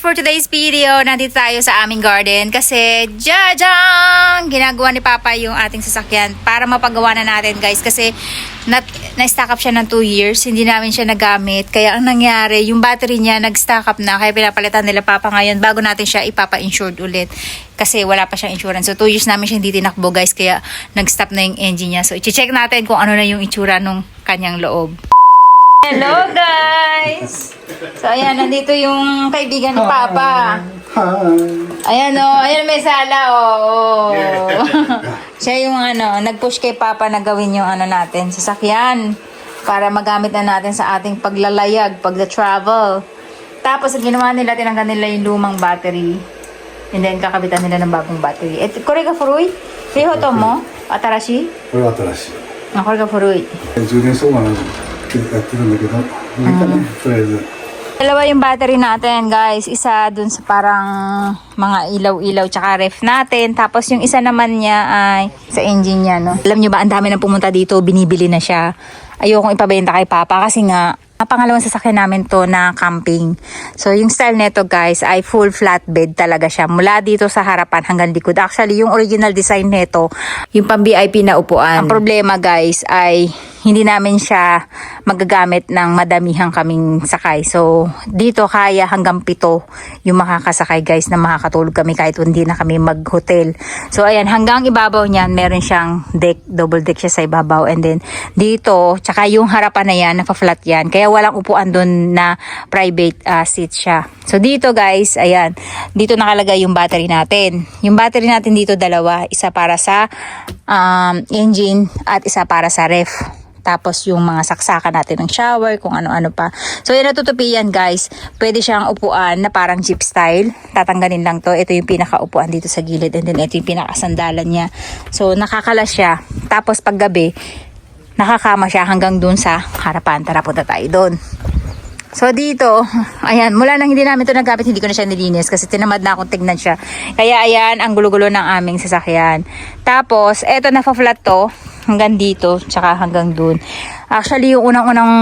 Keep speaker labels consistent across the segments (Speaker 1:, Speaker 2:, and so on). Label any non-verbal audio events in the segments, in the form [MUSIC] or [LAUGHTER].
Speaker 1: for today's video, nandito tayo sa aming garden kasi jajang! Ginagawa ni Papa yung ating sasakyan para mapagawa na natin guys kasi na-stack up siya ng 2 years, hindi namin siya nagamit. Kaya ang nangyari, yung battery niya nag-stack up na kaya pinapalitan nila Papa ngayon bago natin siya ipapa-insured ulit kasi wala pa siyang insurance. So 2 years namin siya hindi tinakbo guys kaya nag-stop na yung engine niya. So i-check natin kung ano na yung itsura nung kanyang loob. Hello guys! So ayan, nandito yung kaibigan ni Papa. Ayan o, oh, ayan may sala o. Oh. Siya yung ano, nag-push kay Papa na gawin yung ano natin, sasakyan. Para magamit na natin sa ating paglalayag, pagla-travel. Tapos ang ginawa nila, tinanggal nila yung lumang battery. And then kakabitan nila ng bagong battery. Et, kore ga furuy? Riho to mo? Atarashi?
Speaker 2: これは新しい
Speaker 1: Ah, kore ga furuy.
Speaker 2: 充電相馬の やってるんだけどいいかねとりあえず
Speaker 1: Dalawa yung battery natin, guys. Isa dun sa parang mga ilaw-ilaw tsaka ref natin. Tapos yung isa naman niya ay sa engine niya, no? Alam nyo ba, ang dami nang pumunta dito, binibili na siya. Ayokong ipabenta kay Papa kasi nga, ang pangalawang sasakyan namin to na camping. So, yung style neto guys ay full flatbed talaga siya. Mula dito sa harapan hanggang likod. Actually, yung original design neto, yung pang VIP na upuan. Ang problema guys ay hindi namin siya magagamit ng madamihan kaming sakay. So, dito kaya hanggang pito yung makakasakay guys na makakatulog kami kahit hindi na kami mag-hotel. So, ayan, hanggang ibabaw niyan, meron siyang deck, double deck siya sa ibabaw. And then, dito, tsaka yung harapan na yan, naka-flat yan. Kaya walang upuan doon na private uh, seat siya. So, dito guys, ayan, dito nakalagay yung battery natin. Yung battery natin dito dalawa, isa para sa um, engine at isa para sa ref. Tapos yung mga saksakan natin ng shower, kung ano-ano pa. So yung natutupi yan guys, pwede siyang upuan na parang jeep style. Tatanggalin lang to. Ito yung pinakaupuan dito sa gilid and then ito yung pinakasandalan niya. So nakakala siya. Tapos paggabi, nakakama siya hanggang dun sa harapan. Tara punta tayo dun. So dito, ayan, mula nang hindi namin ito nagamit, hindi ko na siya nilinis kasi tinamad na akong tignan siya. Kaya ayan, ang gulo-gulo ng aming sasakyan. Tapos, eto na flat to, hanggang dito, tsaka hanggang dun. Actually, yung unang-unang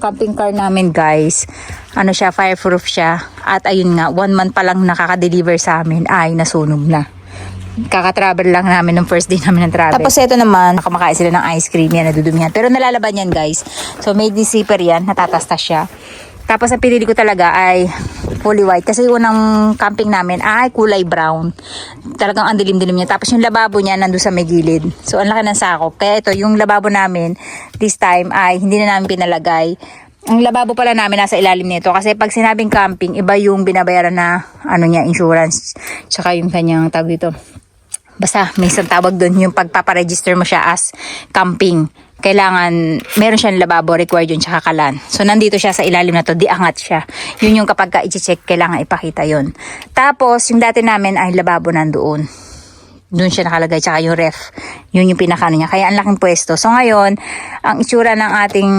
Speaker 1: camping car namin guys, ano siya, fireproof siya. At ayun nga, one month pa lang nakaka-deliver sa amin, ay nasunog na kaka-travel lang namin ng first day namin ng travel. Tapos ito naman, kumakain sila ng ice cream yan, nadudumihan. Pero nalalaban yan guys. So may zipper yan, natatastas siya. Tapos ang pinili ko talaga ay fully white. Kasi unang camping namin ay kulay brown. Talagang ang dilim-dilim niya. Tapos yung lababo niya nandun sa may gilid. So ang laki ng sakop. Kaya ito, yung lababo namin this time ay hindi na namin pinalagay. Ang lababo pala namin nasa ilalim nito kasi pag sinabing camping, iba yung binabayaran na ano niya, insurance. Tsaka yung kanyang tawag dito, basta may isang tawag doon yung pagpaparegister mo siya as camping. Kailangan meron siyang lababo required yun tsaka kalan. So nandito siya sa ilalim na to di angat siya. Yun yung kapag ka i-check kailangan ipakita yun. Tapos yung dati namin ay lababo nandoon. Doon siya nakalagay tsaka yung ref. Yun yung pinakano niya. Kaya ang laking pwesto. So ngayon ang itsura ng ating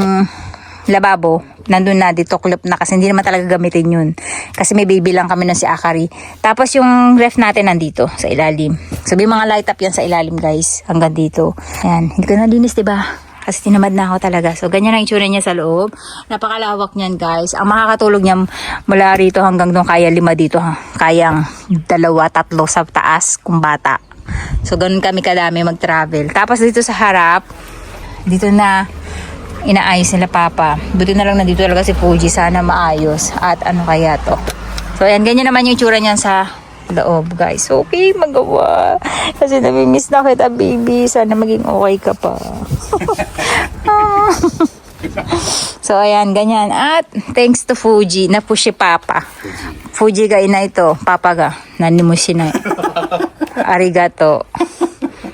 Speaker 1: lababo, nandun na, ditoklop na kasi hindi naman talaga gamitin yun. Kasi may baby lang kami nun si Akari. Tapos yung ref natin nandito sa ilalim. Sabi mga light up yan sa ilalim guys, hanggang dito. Ayan, hindi ko nalinis diba? Kasi tinamad na ako talaga. So, ganyan ang itsura niya sa loob. Napakalawak niyan, guys. Ang makakatulog niya mula rito hanggang doon, kaya lima dito. Ha? Kayang dalawa, tatlo sa taas kung bata. So, ganun kami kadami mag-travel. Tapos dito sa harap, dito na inaayos nila papa. Buti na lang nandito talaga si Fuji. Sana maayos. At ano kaya to. So, ayan. Ganyan naman yung itsura niyan sa loob, guys. Okay, magawa. Kasi namimiss na kita, baby. Sana maging okay ka pa. [LAUGHS] Ah. [LAUGHS] so, ayan. Ganyan. At, thanks to Fuji. Na-push si papa. Fuji ga ina ito. Papa ga. Nanimushi na. [LAUGHS] Arigato.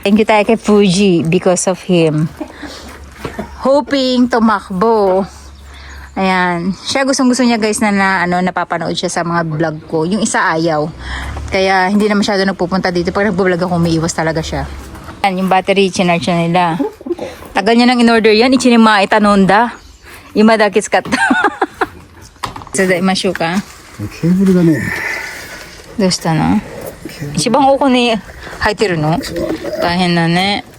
Speaker 1: Thank you tayo kay Fuji because of him hoping tumakbo. Ayan. Siya gustong gusto niya guys na, na ano, napapanood siya sa mga vlog ko. Yung isa ayaw. Kaya hindi na masyado nagpupunta dito. Pag nagbablog ako, umiiwas talaga siya. Ayan, yung battery, chinarge na nila. Tagal niya nang in-order yan. Ichinima, itanonda. Yung madakis kat. [LAUGHS] Sa da, imasyo ka.
Speaker 2: Cable da ne. Dosta na. Eh.
Speaker 1: Ichibang uko ni haitiru no? Tahin na ne.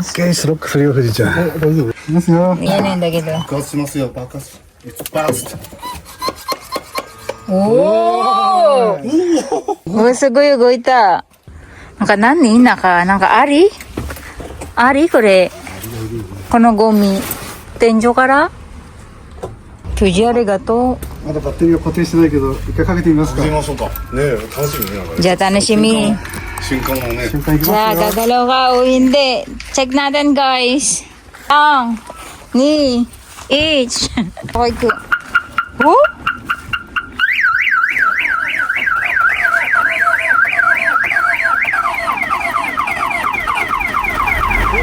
Speaker 1: 奥に入ってるの大変だね。
Speaker 2: OK スロックするよ富士ちゃん大丈夫いきますよ
Speaker 1: Yan yung dagito.
Speaker 2: 爆発しますよ爆発 It's fast
Speaker 1: おーおすごい動いた。なんか何なんか、なんかありありこれ。このゴミ。天井から？富士ありがと
Speaker 2: まだバッテリーが固定してないけど、一回かけてみますか
Speaker 3: 行き。ましょうか。ねえ、楽しみね。なんか
Speaker 1: う。じゃあ楽しみ。
Speaker 3: 瞬間もね。
Speaker 2: 瞬間いき
Speaker 1: じゃあ、gagalaw ka o hindi. Check natin, guys. Ang, ni, each. Okay ko. Woo!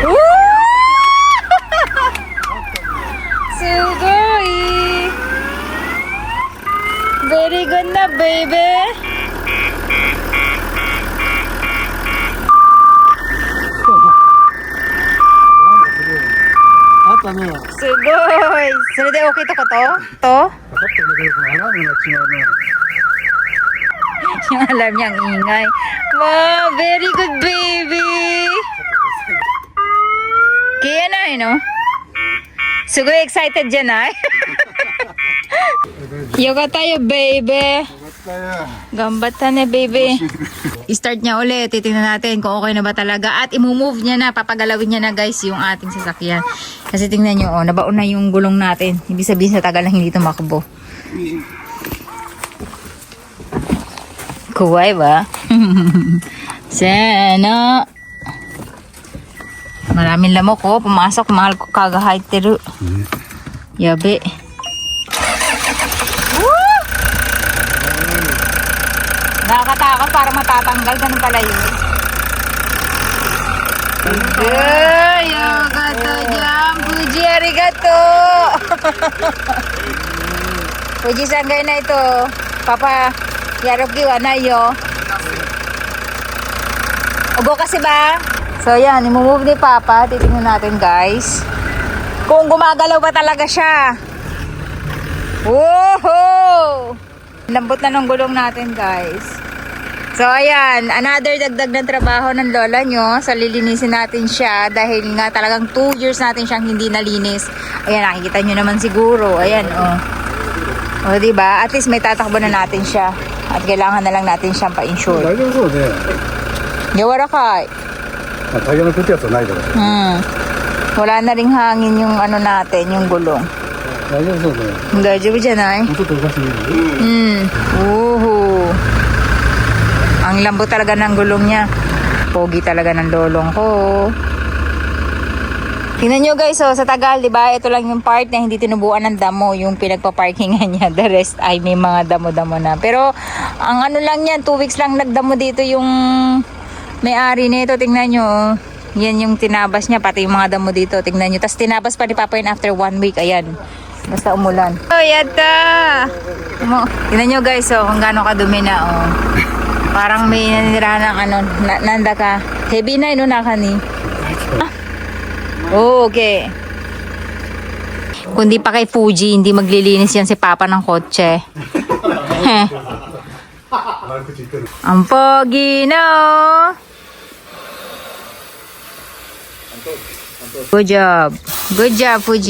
Speaker 1: Woo! Sugoi! Very good na, baby.
Speaker 2: あったね。かか
Speaker 1: すごい。それで okay ってことと
Speaker 2: ってるけど、アラームが違うね。 [LAUGHS]
Speaker 1: Yung alam niyang ingay. Wow, very good baby! Kaya na eh, no? Sugoy excited dyan ay. [LAUGHS] Yoga tayo, baby. Gambat na, baby. I-start niya ulit. Titingnan natin kung okay na ba talaga. At imumove niya na. Papagalawin niya na, guys, yung ating sasakyan. Kasi tingnan niyo, oh, nabaon na yung gulong natin. Ibig sabihin sa tagal na hindi tumakbo. Kuway ba? [LAUGHS] Sana. Maraming lamok, oh. Pumasok, mahal ko kagahay, tiro. Yabe. Yabe. Nakakatakot para matatanggal. Ganun pala yun. Hey, arigato dyan. Fuji, arigato. Fuji, sanggay na ito. Papa, yaroki wa na yo. Ugo kasi ba? So yan, imumove ni Papa. Titingnan natin guys. Kung gumagalaw ba talaga siya. Woohoo! Lambot na ng gulong natin guys. So ayan, another dagdag ng trabaho ng lola nyo. So lilinisin natin siya dahil nga talagang 2 years natin siyang hindi nalinis. Ayan, nakikita nyo naman siguro. Ayan, oh. O, oh, diba? At least may tatakbo na natin siya. At kailangan na lang natin siyang pa-insure.
Speaker 2: Dahil so, ne.
Speaker 1: Yawarakay.
Speaker 2: At ayaw na kuti ato, na ito.
Speaker 1: Hmm. Wala na ring hangin yung ano natin, yung gulong.
Speaker 2: 大丈夫そうね。
Speaker 1: Medyo ba dyan ay?
Speaker 2: もうちょっと動かしてみる
Speaker 1: Hmm. Uhu. Ang lambot talaga ng gulong niya. Pogi talaga ng lolong ko. Tingnan nyo guys, oh, sa Tagal, di ba? Ito lang yung part na hindi tinubuan ng damo, yung pinagpa-parkingan niya. The [LAUGHS] rest ay may mga damo-damo na. Pero, ang ano lang yan, two weeks lang nagdamo dito yung may-ari nito. Tingnan nyo, oh. yan yung tinabas niya, pati yung mga damo dito. Tingnan nyo. Tapos tinabas pa ni Papa yun after one week. Ayan. Basta umulan. Oh, yata! Mo, tingnan nyo guys, oh, kung gaano kadumi na, oh. Parang may nanira ng ano, na, nanda ka. Heavy na, eh, ino na kani. Ah. Oh, okay. Kundi pa kay Fuji, hindi maglilinis yan si Papa ng kotse. [LAUGHS] Ang pogi na, oh. Good job. Good job, Fuji.